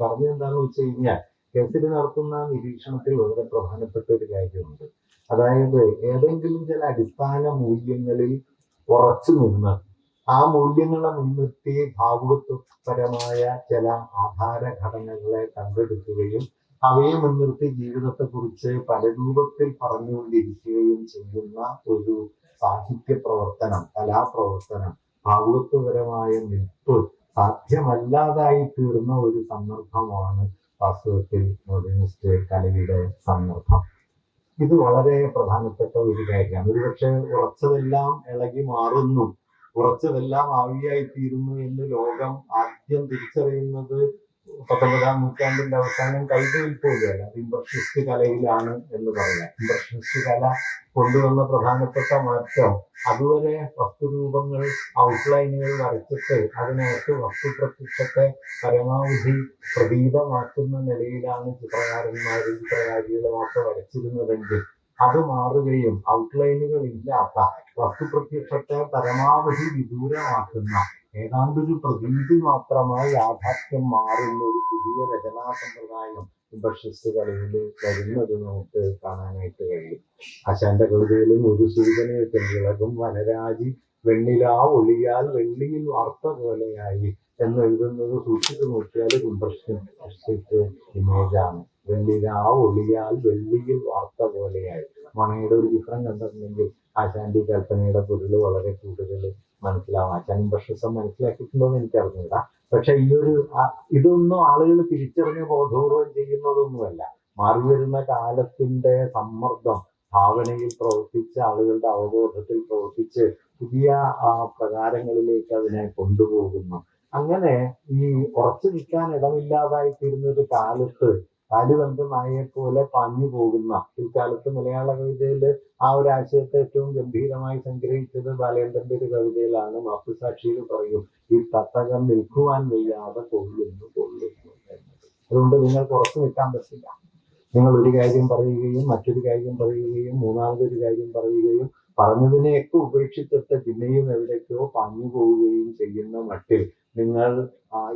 പറഞ്ഞത് എന്താണെന്ന് വെച്ച് കഴിഞ്ഞാൽ കേസിൽ നടത്തുന്ന നിരീക്ഷണത്തിൽ വളരെ പ്രധാനപ്പെട്ട ഒരു കാര്യമുണ്ട്. അതായത് ഏതെങ്കിലും ചില അടിസ്ഥാന മൂല്യങ്ങളിൽ ഉറച്ചു നിന്ന് ആ മൂല്യങ്ങളെ മുൻനിർത്തി ഭാവുകത്വപരമായ ചില ആധാര ഘടനകളെ കണ്ടെടുക്കുകയും അവയെ മുൻനിർത്തി ജീവിതത്തെക്കുറിച്ച് പല രൂപത്തിൽ പറഞ്ഞുകൊണ്ടിരിക്കുകയും ചെയ്യുന്ന ഒരു സാഹിത്യ പ്രവർത്തനം കലാപ്രവർത്തനം ഭാവുകത്വപരമായ നിൽപ്പ് സാധ്യമല്ലാതായി തീർന്ന ഒരു സന്ദർഭമാണ് വാസ്തവത്തിൽ മോഡേണിസ്റ്റ് കലയുടെ സന്ദർഭം. ഇത് വളരെ പ്രധാനപ്പെട്ട ഒരു കാര്യമാണ്. ഒരുപക്ഷെ ഉറച്ചതെല്ലാം ഇളകി മാറുന്നു. ഉറച്ചതെല്ലാം ആവിയായി തീരുന്നു എന്ന് ലോകം ആദ്യം തിരിച്ചറിയുന്നത് പത്തൊമ്പതാം നൂറ്റാണ്ടിന്റെ അവസാനം കൈതൊഴിൽപ്പോവുകയല്ല അത് ഇംപ്രഷനിസ്റ്റ് കലയിലാണ് എന്ന് പറയാം. ഇംപ്രഷനിസ്റ്റ് കല കൊണ്ടുവന്ന പ്രധാനപ്പെട്ട മാറ്റം അതുവരെ വസ്തുരൂപങ്ങൾ ഔട്ട്ലൈനുകൾ വരച്ചിട്ട് അതിനകത്ത് വസ്തു പ്രത്യക്ഷത്തെ പരമാവധി പ്രതീതമാക്കുന്ന നിലയിലാണ് ചിത്രകാരന്മാരും ചിത്രകാരികളും ഒക്കെ വരച്ചിരുന്നതെങ്കിൽ അത് മാറുകയും ഔട്ട്ലൈനുകൾ ഇല്ലാത്ത വസ്തുപ്രത്യക്ഷത്തെ പരമാവധി വിദൂരമാക്കുന്ന ഏതാണ്ടൊരു പ്രതീതി മാത്രമായി യാഥാർത്ഥ്യം മാറുന്ന ഒരു പുതിയ രചനാ സമ്പ്രദായം ഭക്ഷ്യസ്തുകളിൽ വരുന്നത് നമുക്ക് കാണാനായിട്ട് കഴിയും. ആശാന്റെ കവിതയിലും ഒരു സൂചനയൊക്കെ വിളകും വനരാജി വെണ്ണിലാ ഒളിയാൽ വെള്ളിയിൽ വാർത്ത പോലെയായി എന്ന് എഴുതുന്നത് സൂക്ഷിച്ചു നോക്കിയാൽ ഇംപ്രഷനിസ്റ്റ് ഇമേജാണ്. വെള്ളിലാ ഒളിയാൽ വെള്ളിയിൽ വാർത്ത പോലെയായി മണയുടെ ഒരു ചിത്രം കണ്ടിട്ടുണ്ടെങ്കിൽ ആശാന്റെ കൽപ്പനയുടെ പൊരുൾ വളരെ കൂടുതൽ മനസ്സിലാവും. ആശാൻ പ്രശസ്തം മനസ്സിലാക്കിയിട്ടുണ്ടോ എന്ന് എനിക്കറിഞ്ഞില്ല പക്ഷെ ഈ ഒരു ഇതൊന്നും ആളുകൾ തിരിച്ചറിഞ്ഞ് ബോധപൂർവം ചെയ്യുന്നതൊന്നുമല്ല. മാറി വരുന്ന കാലത്തിന്റെ സമ്മർദ്ദം ഭാവനയിൽ പ്രവർത്തിച്ച് ആളുകളുടെ അവബോധത്തിൽ പ്രവർത്തിച്ച് പുതിയ പ്രകാരങ്ങളിലേക്ക് അതിനെ കൊണ്ടുപോകുന്നു. അങ്ങനെ ഈ ഉറച്ചു നിൽക്കാൻ ഇടമില്ലാതായി തീരുന്ന ഒരു കാലത്ത് കാലുകണ്ട് നായയെപ്പോലെ പോലെ പാഞ്ഞു പോകുന്ന പിൽക്കാലത്ത് മലയാള കവിതയിൽ ആ ഒരു ആശയത്തെ ഏറ്റവും ഗംഭീരമായി സംഗ്രഹിച്ചത് ബാലേന്ദ്രന്റെ ഒരു കവിതയിലാണ്. മാപ്പുസാക്ഷിയിൽ പറയും ഈ തട്ടകം നിൽക്കുവാൻ വയ്യാതെ കൊള്ളുന്നു കൊള്ളുന്നു അതുകൊണ്ട് നിങ്ങൾ ഉറച്ചു നിൽക്കാൻ പറ്റില്ല. നിങ്ങൾ ഒരു കാര്യം പറയുകയും മറ്റൊരു കാര്യം പറയുകയും മൂന്നാമതൊരു കാര്യം പറയുകയും പറഞ്ഞതിനെയൊക്കെ ഉപേക്ഷിച്ചിട്ട് പിന്നെയും എവിടേക്കോ പാഞ്ഞു പോവുകയും ചെയ്യുന്ന മട്ടിൽ നിങ്ങൾ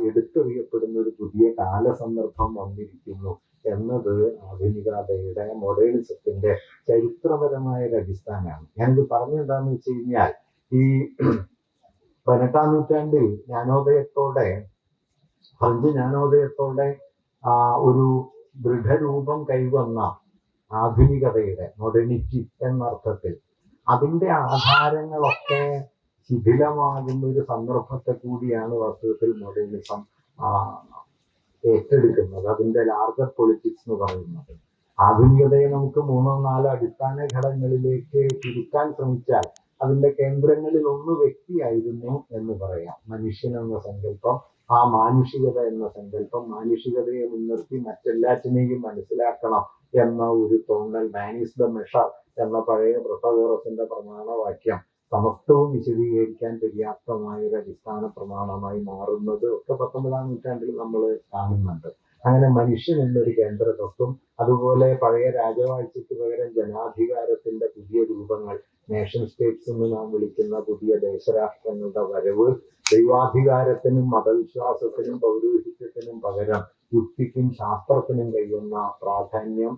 എടുത്തെറിയപ്പെടുന്ന ഒരു പുതിയ കാലസന്ദർഭം വന്നിരിക്കുന്നു എന്നത് ആധുനികതയുടെ മോഡേണിസത്തിന്റെ ചരിത്രപരമായ ഒരു അടിസ്ഥാനമാണ്. ഞാനിത് പറഞ്ഞെന്താന്ന് വെച്ച് കഴിഞ്ഞാൽ ഈ പതിനെട്ടാം നൂറ്റാണ്ടിൽ ജ്ഞാനോദയത്തോടെ ഫ്രഞ്ച് ജ്ഞാനോദയത്തോടെ ഒരു ദൃഢരൂപം കൈവന്ന ആധുനികതയുടെ മോഡേണിറ്റി എന്നർത്ഥത്തിൽ അതിന്റെ ആധാരങ്ങളൊക്കെ ശിഥിലമാകുന്ന ഒരു സന്ദർഭത്തെ കൂടിയാണ് വാസ്തവത്തിൽ മോഡേണിസം ഏറ്റെടുക്കുന്നത്. അതിന്റെ ലാർജർ പൊളിറ്റിക്സ് എന്ന് പറയുന്നത്. ആധുനികതയെ നമുക്ക് മൂന്നോ നാലോ അടിസ്ഥാന ഘടകങ്ങളിലേക്ക് ചുരുക്കാൻ ശ്രമിച്ചാൽ അതിന്റെ കേന്ദ്രങ്ങളിൽ ഒന്ന് വ്യക്തിയായിരുന്നു എന്ന് പറയാം. മനുഷ്യൻ എന്ന സങ്കല്പം ആ മാനുഷികത എന്ന സങ്കല്പം മാനുഷികതയെ മുൻനിർത്തി മറ്റെല്ലാറ്റിനെയും മനസ്സിലാക്കണം എന്ന ഒരു തോന്നൽ മാനീസ് ദ മെഷർ എന്ന പഴയ പ്രൊട്ടോഗോറസിന്റെ പ്രമാണവാക്യം. സമസ്തവും വിശദീകരിക്കാൻ പര്യാപ്തമായ ഒരു അടിസ്ഥാന പ്രമാണമായി മാറുന്നത് ഒക്കെ പത്തൊമ്പതാം നൂറ്റാണ്ടിൽ നമ്മൾ കാണുന്നുണ്ട്. അങ്ങനെ മനുഷ്യൻ എന്നൊരു കേന്ദ്ര തത്വം അതുപോലെ പഴയ രാജവാഴ്ചയ്ക്ക് പകരം ജനാധികാരത്തിന്റെ പുതിയ രൂപങ്ങൾ നേഷൻ സ്റ്റേറ്റ്സ് എന്ന് നാം വിളിക്കുന്ന പുതിയ ദേശരാഷ്ട്രങ്ങളുടെ വരവ് ദൈവാധികാരത്തിനും മതവിശ്വാസത്തിനും പൗരോഹിത്യത്തിനും പകരം യുക്തിക്കും ശാസ്ത്രത്തിനും കഴിയുന്ന പ്രാധാന്യം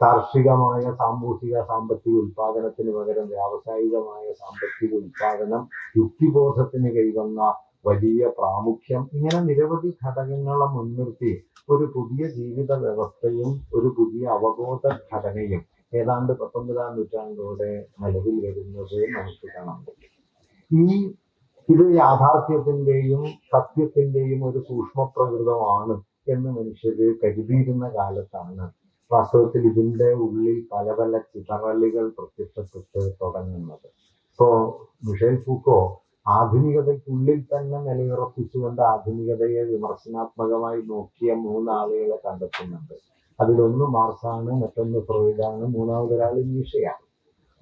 കാർഷികമായ സാമൂഹിക സാമ്പത്തിക ഉൽപാദനത്തിന് പകരം വ്യാവസായികമായ സാമ്പത്തിക ഉൽപാദനം യുക്തിബോധത്തിന് കൈവന്ന വലിയ പ്രാമുഖ്യം. ഇങ്ങനെ നിരവധി ഘടകങ്ങളെ മുൻനിർത്തി ഒരു പുതിയ ജീവിത വ്യവസ്ഥയും ഒരു പുതിയ അവബോധ ഘടനയും ഏതാണ്ട് പത്തൊമ്പതാം നൂറ്റാണ്ടോടെ നിലവിൽ വരുന്നത് നമുക്ക് കാണാൻ പറ്റും. ഈ ഇത് യാഥാർത്ഥ്യത്തിന്റെയും സത്യത്തിന്റെയും ഒരു സൂക്ഷ്മ പ്രകൃതമാണ് എന്ന് മനുഷ്യര് കരുതിയിരുന്ന കാലത്താണ് വാസ്തവത്തിൽ ഇതിന്റെ ഉള്ളിൽ പല പല ചിതറലുകൾ പ്രത്യക്ഷപ്പെട്ട് തുടങ്ങുന്നത്. ഇപ്പോ മിഷേൽ ഫൂക്കോ ആധുനികതയ്ക്കുള്ളിൽ തന്നെ നിലയുറപ്പിച്ചുകൊണ്ട് ആധുനികതയെ വിമർശനാത്മകമായി നോക്കിയ മൂന്നാളുകളെ കണ്ടെത്തുന്നുണ്ട്. അതിലൊന്ന് മാർസാണ് മറ്റൊന്ന് ഫ്രോയിഡാണ് മൂന്നാമതൊരാൾ മീഷയാണ്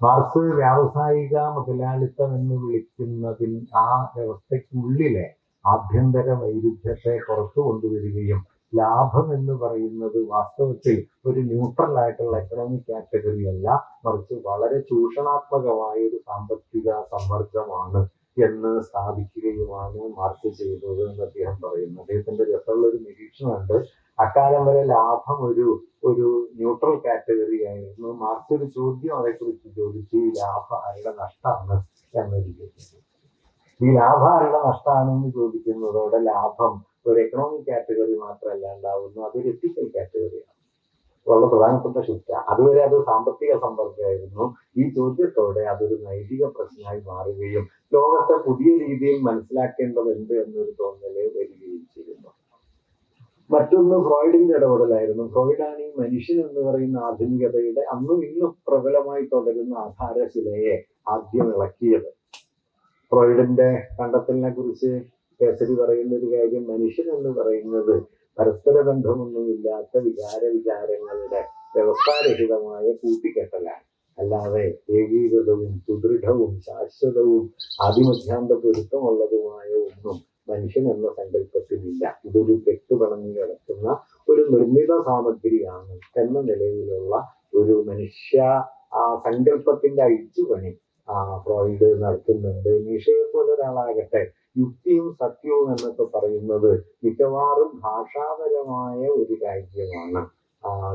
മാർസ് വ്യാവസായിക മുതലാളിത്തം എന്ന് വിളിക്കുന്നതിൽ ആ വ്യവസ്ഥയ്ക്കുള്ളിലെ ആഭ്യന്തര വൈരുദ്ധ്യത്തെ പുറത്തു കൊണ്ടുവരികയും ലാഭം എന്ന് പറയുന്നത് വാസ്തവത്തിൽ ഒരു ന്യൂട്രൽ ആയിട്ടുള്ള എക്കണോമിക് കാറ്റഗറി അല്ല മറിച്ച് വളരെ ചൂഷണാത്മകമായ ഒരു സാമ്പത്തിക സമ്മർദ്ദമാണ് എന്ന് സ്ഥാപിക്കുകയുമാണ് മാർക്സ് ചെയ്തത് എന്ന് അദ്ദേഹം പറയുന്നു. അദ്ദേഹത്തിന്റെ രസമുള്ള ഒരു നിരീക്ഷണമുണ്ട്. അക്കാലം വരെ ലാഭം ഒരു ഒരു ന്യൂട്രൽ കാറ്റഗറി ആയിരുന്നു. മാർക്സ് ഒരു ചോദ്യം അതേക്കുറിച്ച് ചോദിച്ചു ഈ ലാഭം ആരുടെ നഷ്ടമാണ്? എന്ന് ഈ ലാഭം ആരുടെ നഷ്ടമാണെന്ന് ചോദിക്കുന്നതോടെ ലാഭം ഒരു എക്കണോമിക് കാറ്റഗറി മാത്രമല്ല ഉണ്ടാവുന്നു അതൊരു എത്തിക്കൽ കാറ്റഗറിയാണ് വളരെ പ്രധാനപ്പെട്ട ശുദ്ധ അതുവരെ അത് സാമ്പത്തിക സമ്പർക്കമായിരുന്നു ഈ ചോദ്യത്തോടെ അതൊരു നൈതിക പ്രശ്നമായി മാറുകയും ലോകത്തെ പുതിയ രീതിയിൽ മനസ്സിലാക്കേണ്ടതുണ്ട് എന്നൊരു തോന്നൽ വരികയും ചെയ്യുന്നു. മറ്റൊന്ന് ഫ്രോയിഡിന്റെ ഇടപെടലായിരുന്നു. ഫ്രോയിഡാണ് ഈ മനുഷ്യൻ എന്ന് പറയുന്ന ആധുനികതയുടെ അന്നും ഇന്നും പ്രബലമായി തുടരുന്ന ആധാരശിലയെ ആദ്യം ഇളക്കിയത്. ഫ്രോയിഡിന്റെ കണ്ടെത്തലിനെ കുറിച്ച് കേസരി പറയുന്ന ഒരു കാര്യം മനുഷ്യൻ എന്ന് പറയുന്നത് പരസ്പര ബന്ധമൊന്നുമില്ലാത്ത വികാര വിചാരങ്ങളുടെ വ്യവസ്ഥാരഹിതമായ കൂട്ടിക്കെട്ടലാണ്. അല്ലാതെ ഏകീകൃതവും സുദൃഢവും ശാശ്വതവും ആദിമധ്യാന്ത പൊരുത്തമുള്ളതുമായ ഒന്നും മനുഷ്യൻ എന്ന സങ്കല്പത്തിലില്ല ഇതൊരു കെട്ടുപണഞ്ഞു കിടക്കുന്ന ഒരു നിർമ്മിത സാമഗ്രിയാണ് എന്ന നിലയിലുള്ള ഒരു മനുഷ്യ ആ സങ്കല്പത്തിന്റെ അഴിച്ചുപണി ആ ഫ്രോയിഡ് നടത്തുന്നുണ്ട്. നിഷയെ പോലെ ഒരാളാകട്ടെ യുക്തിയും സത്യവും എന്നൊക്കെ പറയുന്നത് മിക്കവാറും ഭാഷാപരമായ ഒരു കാര്യമാണ്.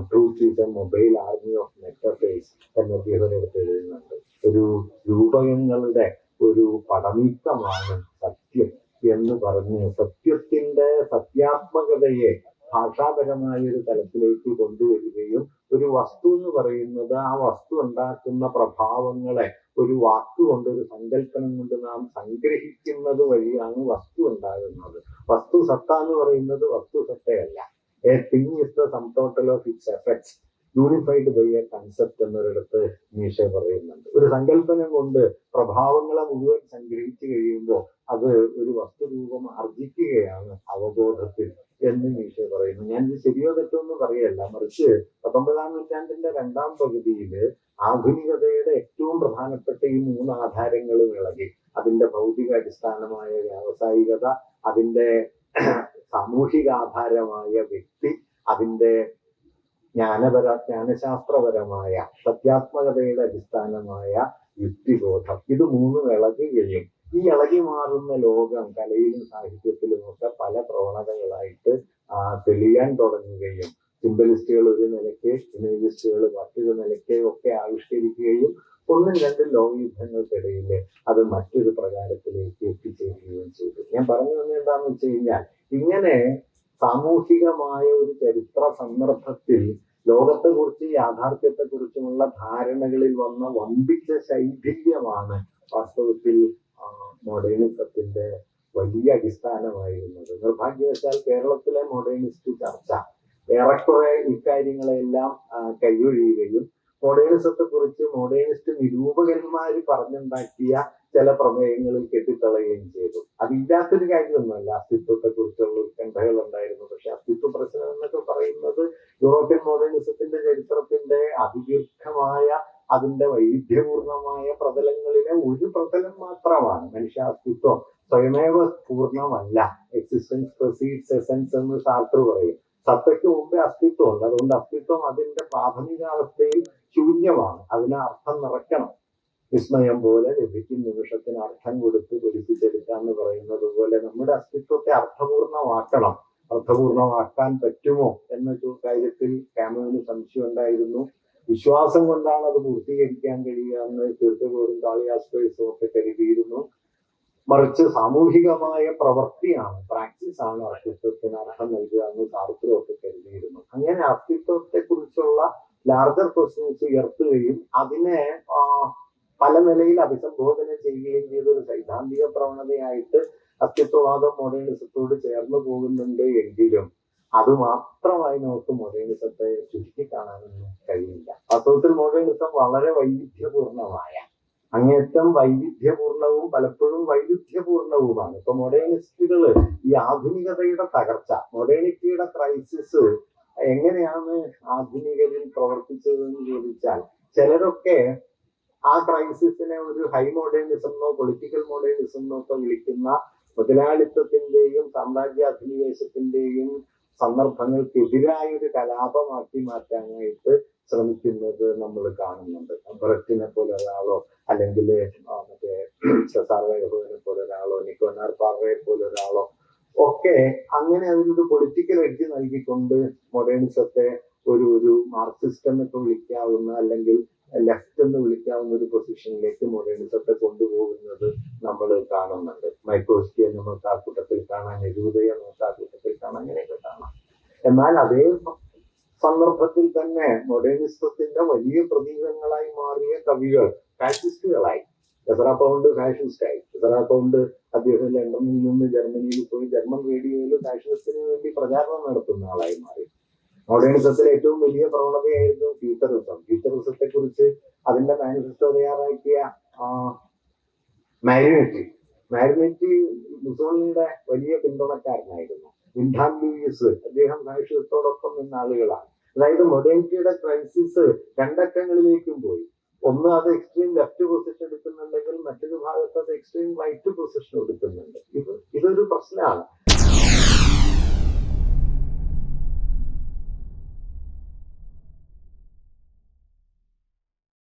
Truth is a mobile army of metaphors എന്ന എടുത്ത് എഴുതുന്നുണ്ട്. ഒരു രൂപകങ്ങളുടെ ഒരു പടനീക്കമാണ് സത്യം എന്ന് പറഞ്ഞ് സത്യത്തിന്റെ സത്യാത്മകതയെ ഭാഷാപരമായ ഒരു തലത്തിലേക്ക് കൊണ്ടുവരികയും ഒരു വസ്തു എന്ന് പറയുന്നത് ആ വസ്തു ഉണ്ടാക്കുന്ന പ്രഭാവങ്ങളെ ഒരു വാക്കുകൊണ്ട് ഒരു സങ്കല്പനം കൊണ്ട് നാം സംഗ്രഹിക്കുന്നത് വഴിയാണ് വസ്തു ഉണ്ടാകുന്നത്. വസ്തു സത്ത എന്ന് പറയുന്നത് വസ്തു സത്തയല്ല. A thing is the sum total of its effects unified by a concept എന്നൊരിടത്ത് മീഷ പറയുന്നുണ്ട്. ഒരു സങ്കല്പനം കൊണ്ട് പ്രഭാവങ്ങളെ മുഴുവൻ സംഗ്രഹിച്ചു കഴിയുമ്പോൾ അത് ഒരു വസ്തുരൂപം ആർജിക്കുകയാണ് അവബോധത്തിൽ. എന്ന് മീശ പറയുന്നു. ഞാൻ ഇത് ശരിയോ തെറ്റോ എന്ന് പറയല്ല. മറിച്ച് പത്തൊമ്പതാം നൂറ്റാണ്ടിന്റെ രണ്ടാം പകുതിയിൽ ആധുനികതയുടെ ഏറ്റവും പ്രധാനപ്പെട്ട ഈ മൂന്ന് ആധാരങ്ങളും ഇളകി അതിന്റെ ഭൗതിക അടിസ്ഥാനമായ വ്യാവസായികത അതിന്റെ സാമൂഹിക ആധാരമായ വ്യക്തി അതിന്റെ ജ്ഞാനപര ജ്ഞാനശാസ്ത്രപരമായ സത്യാത്മകതയുടെ അടിസ്ഥാനമായ യുക്തിബോധം. ഇത് മൂന്നും ഇളകുകയും ഈ ഇളകി മാറുന്ന ലോകം കലയിലും സാഹിത്യത്തിലും ഒക്കെ പല പ്രവണതകളായിട്ട് തെളിയാൻ തുടങ്ങുകയും സിംബലിസ്റ്റുകൾ ഒരു നിലയ്ക്ക് ഇമേജിസ്റ്റുകൾ മറ്റൊരു നിലയ്ക്ക് ഒക്കെ ആവിഷ്കരിക്കുകയും ഒന്നും രണ്ടും ലോകയുദ്ധങ്ങൾക്കിടയിൽ അത് മറ്റൊരു പ്രകാരത്തിലേക്ക് എത്തിച്ചേരുകയും ചെയ്തു. ഞാൻ പറഞ്ഞു വന്നത് എന്താണെന്ന് വെച്ച് കഴിഞ്ഞാൽ ഇങ്ങനെ സാമൂഹികമായ ഒരു ചരിത്ര സന്ദർഭത്തിൽ ലോകത്തെ കുറിച്ച് യാഥാർത്ഥ്യത്തെ കുറിച്ചുമുള്ള ധാരണകളിൽ വന്ന വമ്പിച്ച ശൈഥില്യമാണ് വാസ്തവത്തിൽ മോഡേണിസത്തിന്റെ വലിയ അടിസ്ഥാനമായിരുന്നത്. നിർഭാഗ്യവശാൽ കേരളത്തിലെ മോഡേണിസ്റ്റ് ചർച്ച ഏറെക്കുറെ ഇക്കാര്യങ്ങളെല്ലാം കൈയൊഴിയുകയും മോഡേണിസത്തെ കുറിച്ച് മോഡേണിസ്റ്റ് നിരൂപകന്മാർ പറഞ്ഞുണ്ടാക്കിയ ചില പ്രമേയങ്ങളിൽ കെട്ടിത്തളയുകയും ചെയ്തു. അതില്ലാത്തൊരു കാര്യമൊന്നുമല്ല അസ്തിത്വത്തെ കുറിച്ചുള്ള ഉത്കണ്ഠകൾ ഉണ്ടായിരുന്നു പക്ഷെ അസ്തിത്വ പ്രശ്നം എന്നൊക്കെ പറയുന്നത് യൂറോപ്യൻ മോഡേണിസത്തിന്റെ ചരിത്രത്തിന്റെ അതിദീർഘമായ അതിന്റെ വൈവിധ്യപൂർണമായ പ്രതലങ്ങളിലെ ഒരു പ്രതലം മാത്രമാണ്. മനുഷ്യ അസ്തിത്വം സ്വയമേവ പൂർണമല്ല. എക്സിസ്റ്റൻസ് പ്രസീഡ്സ് എസൻസ് എന്ന് ശാസ്ത്ര പറയും. സത്തയ്ക്ക് മുമ്പേ അസ്തിത്വമുണ്ട്. അതുകൊണ്ട് അസ്തിത്വം അതിന്റെ പ്രാഥമികാവസ്ഥയിൽ ശൂന്യമാണ്. അതിന് അർത്ഥം നിറയ്ക്കണം. വിസ്മയം പോലെ ലഭിക്കും. നിമിഷത്തിന് അർത്ഥം കൊടുത്ത് പൊലിപ്പിച്ചെടുക്കുക എന്ന് പറയുന്നത് പോലെ നമ്മുടെ അസ്തിത്വത്തെ അർത്ഥപൂർണമാക്കണം. അർത്ഥപൂർണമാക്കാൻ പറ്റുമോ എന്ന കാര്യത്തിൽ കാമുവിന് സംശയം ഉണ്ടായിരുന്നു. വിശ്വാസം കൊണ്ടാണ് അത് പൂർത്തീകരിക്കാൻ കഴിയുക എന്ന് തീർച്ചയായും കാളിയാസ്പേഴ്സും ഒക്കെ കരുതിയിരുന്നു. മറിച്ച് സാമൂഹികമായ പ്രവൃത്തിയാണ് പ്രാക്ടീസ് ആണ് അസ്തിത്വത്തിന് അർഹം നൽകുക എന്ന് സാർത്തരും ഒക്കെ കരുതിയിരുന്നു. അങ്ങനെ അസ്തിത്വത്തെ കുറിച്ചുള്ള ലാർജർ ക്വസ്റ്റ്യൻസ് ഉയർത്തുകയും അതിനെ പല നിലയിൽ അഭിസംബോധന ചെയ്യുകയും ചെയ്ത ഒരു സൈദ്ധാന്തിക പ്രവണതയായിട്ട് അസ്തിത്വവാദം മോഡേണിസത്തോട് ചേർന്ന് പോകുന്നുണ്ട് എങ്കിലും അത് മാത്രമായി നമുക്ക് മോഡേണിസത്തെ ചുരുക്കിക്കാണാനൊന്നും കഴിയില്ല. വാസ്തവത്തിൽ മോഡേണിസം വളരെ വൈവിധ്യപൂർണമായ അങ്ങേറ്റം വൈവിധ്യപൂർണവും പലപ്പോഴും വൈരുദ്ധ്യപൂർണവുമാണ് ഇപ്പൊ മൊഡേണിസ്റ്റുകൾ ഈ ആധുനികതയുടെ തകർച്ച മോഡേണിറ്റിയുടെ ക്രൈസിസ് എങ്ങനെയാണ് ആധുനികരിൽ പ്രവർത്തിച്ചതെന്ന് ചോദിച്ചാൽ ചിലരൊക്കെ ആ ക്രൈസിസിനെ ഒരു ഹൈ മോഡേണിസം എന്നോ പൊളിറ്റിക്കൽ മോഡേണിസം എന്നോ ഒക്കെ വിളിക്കുന്ന മുതലാളിത്തത്തിന്റെയും സാമ്രാജ്യാധിനിവേശത്തിന്റെയും സന്ദർഭങ്ങൾക്കെതിരായ ഒരു കലാപമാക്കി മാറ്റാനായിട്ട് ശ്രമിക്കുന്നത് നമ്മൾ കാണുന്നുണ്ട്. ബ്രറ്റിനെ പോലെ ഒരാളോ അല്ലെങ്കിൽ മറ്റേ സെസാർവയെ പോലെ ഒരാളോ നിക്കോനാർ പാർവയെ പോലെ ഒരാളോ ഒക്കെ അങ്ങനെ അതിനൊരു പൊളിറ്റിക്കൽ എഡ്ജ് നൽകിക്കൊണ്ട് മൊഡേണിസത്തെ ഒരു ഒരു മാർക്സിസ്റ്റ് എന്നൊക്കെ വിളിക്കാവുന്ന അല്ലെങ്കിൽ ലെഫ്റ്റ് എന്ന് വിളിക്കാവുന്ന ഒരു പൊസിഷനിലേക്ക് മോഡേണിസത്തെ കൊണ്ടുപോകുന്നത് നമ്മൾ കാണുന്നുണ്ട്. മൈക്രോസ്കിയെ നമുക്ക് ആ കൂട്ടത്തിൽ കാണാൻ നെരൂദയെ നമുക്ക് ആ കൂട്ടത്തിൽ കാണാൻ അങ്ങനെയൊക്കെ കാണാം. എന്നാൽ അതേ സന്ദർഭത്തിൽ തന്നെ മൊഡേണിസത്തിന്റെ വലിയ പ്രതീകങ്ങളായി മാറിയ കവികൾ ഫാഷിസ്റ്റുകളായി എസറ പൗണ്ട് ഫാഷിസ്റ്റായി. എസറ പൗണ്ട് അദ്ദേഹം ലണ്ടനിൽ നിന്ന് ജർമ്മനിയിൽ പോയി ജർമ്മൻ റേഡിയോയിൽ ഫാഷിസത്തിന് വേണ്ടി പ്രചാരണം നടത്തുന്ന ആളായി മാറി. മോഡേണിസത്തിലെ ഏറ്റവും വലിയ പ്രവണതയായിരുന്നു ഫ്യൂച്ചറിസം ഫ്യൂച്ചറിസത്തെ കുറിച്ച് അതിന്റെ മാനിഫെസ്റ്റോ തയ്യാറാക്കിയ മാരിനെറ്റി മാരിനെറ്റി മുസോളിനിയുടെ വലിയ പിന്തുണക്കാരനായിരുന്നു. വിൻഡാൻ ലൂയിസ് അദ്ദേഹം ഫാഷിസത്തോടൊപ്പം നിന്ന ആളുകളാണ്. അതായത് മൊഡേണിറ്റിയുടെ ക്രൈസിസ് രണ്ടറ്റങ്ങളിലേക്കും പോയി. ഒന്ന് അത് എക്സ്ട്രീം ലെഫ്റ്റ് പൊസിഷൻ എടുക്കുന്നുണ്ടെങ്കിൽ മറ്റൊരു ഭാഗത്ത് അത് എക്സ്ട്രീം റൈറ്റ് പൊസിഷൻ എടുക്കുന്നുണ്ട്. ഇത് ഇതൊരു പ്രശ്നമാണ്.